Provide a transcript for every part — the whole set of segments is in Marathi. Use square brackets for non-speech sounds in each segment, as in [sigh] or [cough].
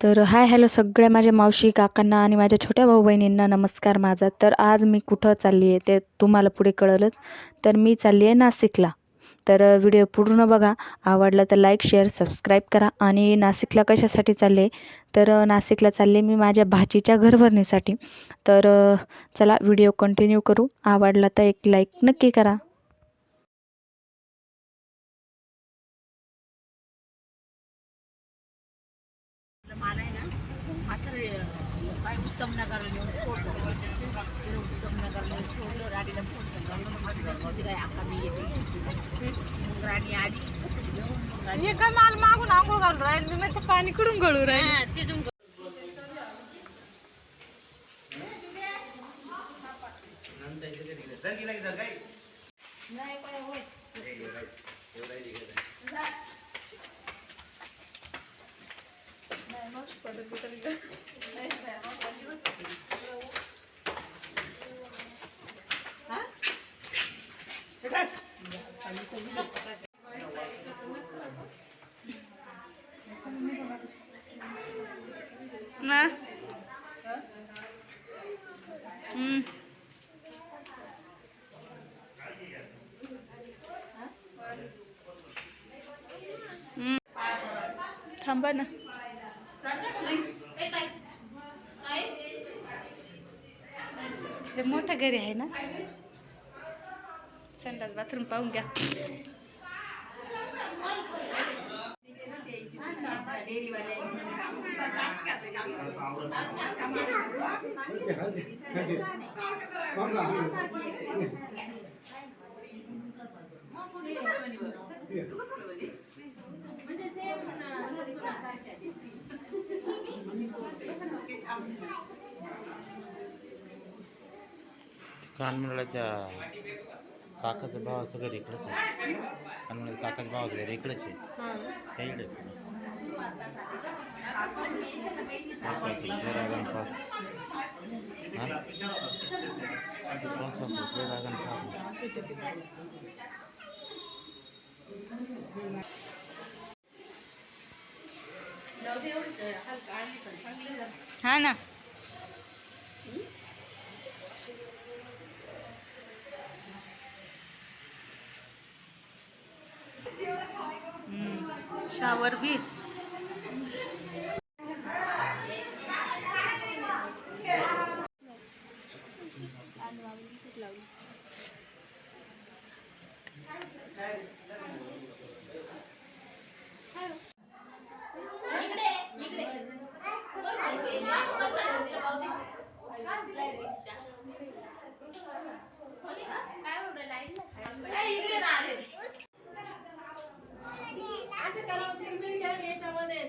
तर हाय हॅलो सगळ्या माझ्या मावशी काकांना आणि माझ्या छोट्या भाऊ बहिणींना नमस्कार माझा. तर आज मी कुठं चालली आहे ते तुम्हाला पुढे कळलंच. तर मी चालली आहे नाशिकला. तर व्हिडिओ पूर्ण बघा. आवडला तर लाईक शेअर सबस्क्राईब करा आणि नाशिकला कशासाठी चालले तर नाशिकला चालले मी माझ्या भाचीच्या घरभरणीसाठी. तर चला व्हिडिओ कंटिन्यू करू. आवडला तर एक लाईक नक्की करा. काय उत्तम नगरला नेऊन सोडलं. तिला उत्तम नगरला नेऊन सोडलं राणीला फोन केला. होती काय आता मी येते. मग राणी आली. मग राणी हे काय माल मागून आंघोळ घालून राहील? मी म्हणते पाणी कडून गळू राहील. Nah. Pwede Hmm. Hmm. Tambah. Nah. ते मोठं घरी आहे ना? संडास बाथरूम पाहून घ्या. कानमंडळाच्या काकाचं भावाचं घर इकडंच आहे. कानमंडळ काकाचं भावाचं घर इकडंच आहे. त्या इकडेच हा ना. शावर बीट असं करावं चिरमिरी घ्या आणि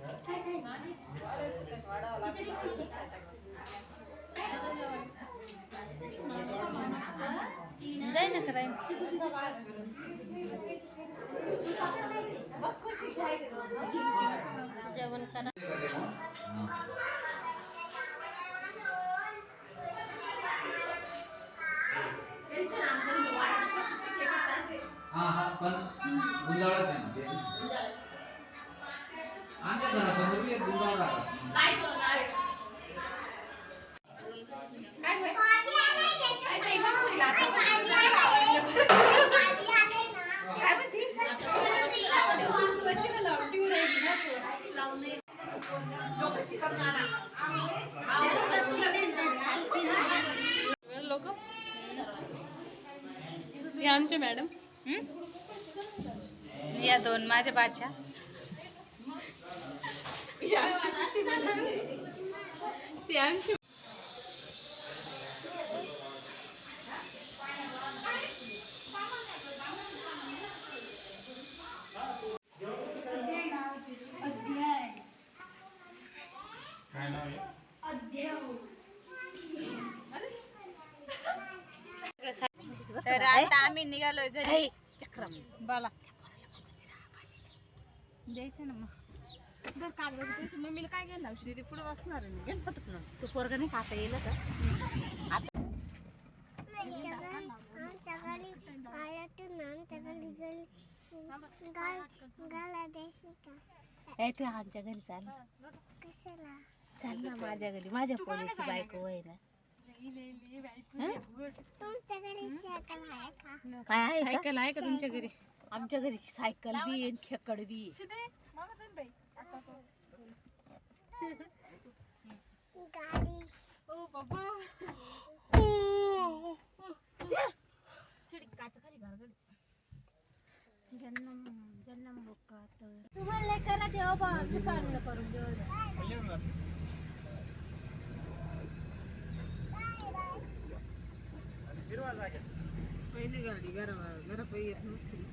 जाय ना करायला जेवण करा हा हा पण गुंजाळत आहे ना ते. आमच्या घरासमोर गुंजाळ राहतात आमचे मॅडम. या दोन माझ्या बाच्या ते आमची तर आता आम्ही निघालोय घरी. चक्रम. बाला. द्यायचं ना मग. पैसे. मम्मीला काय घ्यायला लावशी रे पुढे वाचणार आहे. घेऊन पटकन. तू पोरगा नाही खाता येईल का गेली गाला आमच्या घरी चाल. कशाला? चाल ना माझ्या घरी. माझ्या पोलीची बायको आहे ना काय आहे सायकल आहे का तुमच्या घरी? आमच्या घरी सायकल बी आहे खेकड बी. जन्म गाडी तुम्हाला करा देवा बा करून देऊ पहिली गाडी घरा घरा येत नव्हती.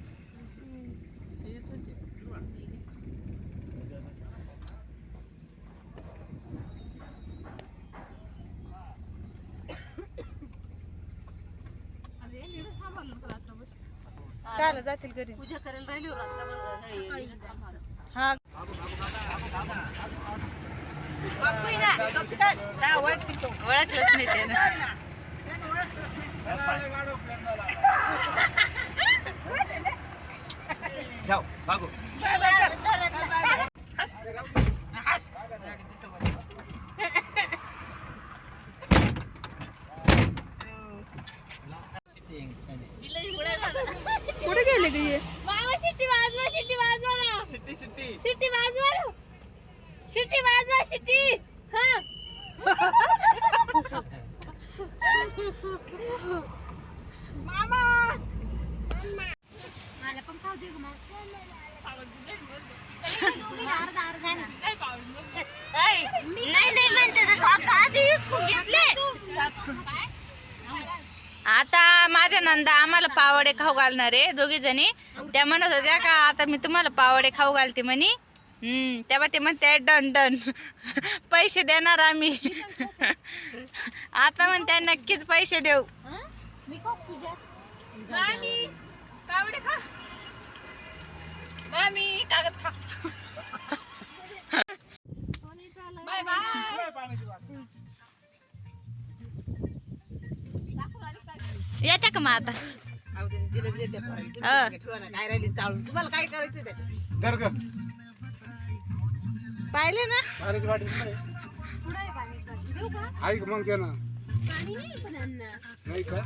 काल जातील घरी? पूजा करायला राहिली हो हा ओळखलंच नाही ते जाऊ भागो. कुठे गेले गे शिट्टी वाजवा शिट्टी वाजवा ना. शिट्टी शिट्टी. शिट्टी वाजवा ना. शिट्टी वाजवा शिट्टी. हा. [laughs] मला पण खाऊ दे गं मग. अर्धा अर्धा ना. नाही नाही म्हणते ना काका आधी विकून घेतले आता माझ्या नंदा आम्हाला पावडे खाऊ घालणार आहे दोघी जणी त्या म्हणत होत्या का आता मी तुम्हाला पावडे खाऊ घालते म्हणे हम्म तेव्हा ते म्हणते डन डन. पैसे देणार आम्ही. आता म्हणते नक्कीच पैसे देऊ. मामी पावडे खा. मामी कागद खा. Bye bye. येत्या का मग आता. हा. काय राहिली चालून तुम्हाला काय करायचं पाहिले ना? बारीक वाटी ऐक मग ते ना. पाणी नाही पण अण्णा नाही का?